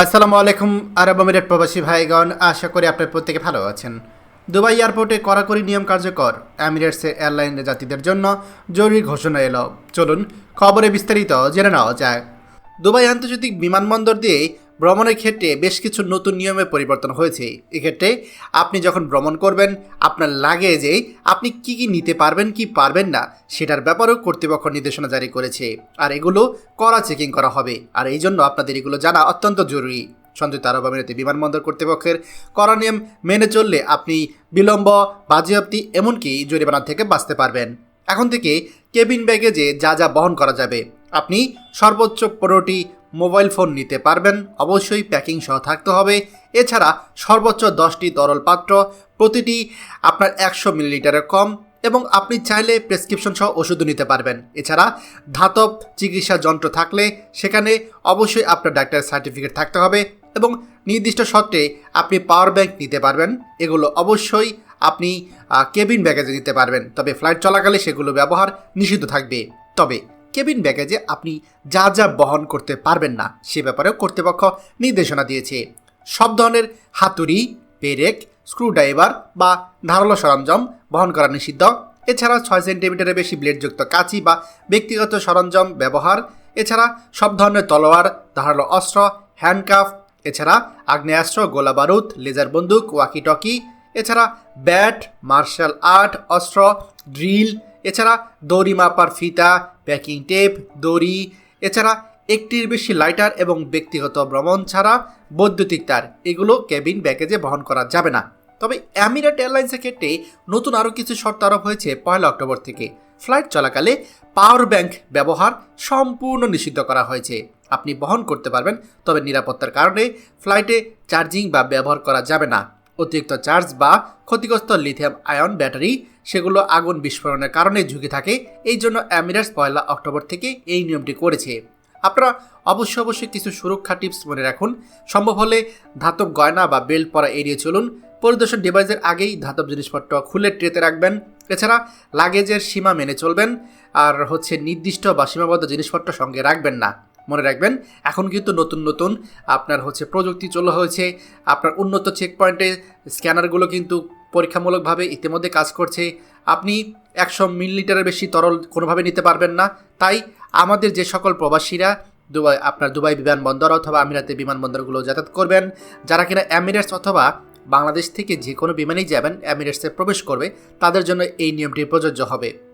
আসসালামু আলাইকুম, আরব আমিরাত প্রবাসী ভাইগণ। আশা করি আপনার প্রত্যেকে ভালো আছেন। দুবাই এয়ারপোর্টে কড়াকড়ি নিয়ম কার্যকর এমিরেটসের এয়ারলাইনের যাত্রীদের জন্য জরুরি ঘোষণা এলো। চলুন, খবরে বিস্তারিত জেনে নেওয়া যায় দুবাই আন্তর্জাতিক বিমানবন্দর দিয়ে ভ্রমণের ক্ষেত্রে বেশ কিছু নতুন নিয়মের পরিবর্তন হয়েছে। এক্ষেত্রে আপনি যখন ভ্রমণ করবেন, আপনার লাগেজে আপনি কি কি নিতে পারবেন, কি পারবেন না, সেটার ব্যাপারেও কর্তৃপক্ষ নির্দেশনা জারি করেছে। আর এগুলো কড়া চেকিং করা হবে। আর এই জন্য আপনাদের এগুলো জানা অত্যন্ত জরুরি। সংযুক্ত আরব আমিরাতে বিমানবন্দর কর্তৃপক্ষের কড়া নিয়ম মেনে চললে আপনি বিলম্ব, বাজেয়াপ্তি, এমনকি জরিমানা থেকে বাঁচতে পারবেন। এখন থেকে কেবিন ব্যাগেজে যা যা বহন করা যাবে। আপনি সর্বোচ্চ পনেরোটি মোবাইল ফোন নিতে পারবেন। অবশ্যই প্যাকিং সহ থাকতে হবে। এছাড়া সর্বোচ্চ দশটি তরল পাত্র, প্রতিটি আপনার একশো মিলিলিটারের কম এবং আপনি চাইলে প্রেসক্রিপশন সহ ওষুধও নিতে পারবেন। এছাড়া ধাতব চিকিৎসা যন্ত্র থাকলে সেখানে অবশ্যই আপনার ডাক্তারের সার্টিফিকেট থাকতে হবে এবং নির্দিষ্ট সত্ত্বে আপনি পাওয়ার ব্যাংক নিতে পারবেন। এগুলো অবশ্যই আপনি কেবিন ব্যাগেজে নিতে পারবেন। তবে ফ্লাইট চলাকালে সেগুলো ব্যবহার নিষিদ্ধ থাকবে। তবে কেবিন ব্যাগেজে আপনি যা যা বহন করতে পারবেন না, সে ব্যাপারেও কর্তৃপক্ষ নির্দেশনা দিয়েছে। সব ধরনের হাতুড়ি, পেরেক, স্ক্রুড্রাইভার বা ধারালো সরঞ্জাম বহন করা নিষিদ্ধ। এছাড়া ছয় সেন্টিমিটারের বেশি ব্লেডযুক্ত কাঁচি বা ব্যক্তিগত সরঞ্জাম ব্যবহার। এছাড়া সব ধরনের তলোয়ার, ধারালো অস্ত্র, হ্যান্ডকাফ, এছাড়া আগ্নেয়াস্ত্র গোলা বারুদ লেজার বন্দুক ওয়াকি টকি এছাড়া ব্যাট, মার্শাল আর্ট, অস্ত্র, ড্রিল এছাড়া দড়ি মাপার ফিতা প্যাকিং টেপ দড়ি, এছাড়া একটির বেশি লাইটার এবং ব্যক্তিগত ভ্রমণ ছাড়া বৈদ্যুতিক তার। এগুলো কেবিন ব্যাগেজে বহন করা যাবে না। তবে অ্যামিরাট এয়ারলাইন্সের ক্ষেত্রে নতুন আরও কিছু শর্ত আরোপ হয়েছে পয়লা অক্টোবর থেকে। ফ্লাইট চলাকালে পাওয়ার ব্যাংক ব্যবহার সম্পূর্ণ নিষিদ্ধ করা হয়েছে। আপনি বহন করতে পারবেন, তবে নিরাপত্তার কারণে ফ্লাইটে চার্জিং বা ব্যবহার করা যাবে না। অতিরিক্ত চার্জ বা ক্ষতিগ্রস্ত লিথিয়াম আয়ন ব্যাটারি, সেগুলো আগুন বিস্ফোরণের কারণে ঝুঁকি থাকে। এই জন্য অ্যামিরাটস পয়লা অক্টোবর থেকে এই নিয়মটি করেছে। আপনারা অবশ্যই অবশ্যই কিছু সুরক্ষা টিপস মনে রাখুন। সম্ভব হলে ধাতব গয়না বা বেল্ট পরা এড়িয়ে চলুন। পরিদর্শন ডিভাইসের আগেই ধাতব জিনিসপত্র খুলে ট্রেতে রাখবেন। এছাড়া লাগেজের সীমা মেনে চলবেন। আর হচ্ছে নির্দিষ্ট বা সীমাবদ্ধ জিনিসপত্র সঙ্গে রাখবেন না। মনে রাখবেন। এখন কিন্তু নতুন নতুন আপনার হচ্ছে প্রযুক্তি চলে হয়েছে। আপনার উন্নত চেক পয়েন্টে স্ক্যানারগুলো কিন্তু পরীক্ষামূলকভাবে ইতিমধ্যে কাজ করছে। আপনি একশো মিলিলিটারের বেশি তরল কোনোভাবে নিতে পারবেন না। তাই আমাদের যে সকল প্রবাসীরা দুবাই, আপনার দুবাই বিমানবন্দর অথবা আমিরাতে বিমানবন্দরগুলো যাতায়াত করবেন, যারা কিনা অ্যামিরেটস অথবা বাংলাদেশ থেকে যে কোনো বিমানেই যাবেন অ্যামিরেটসে প্রবেশ করবে, তাদের জন্য এই নিয়মটি প্রযোজ্য হবে।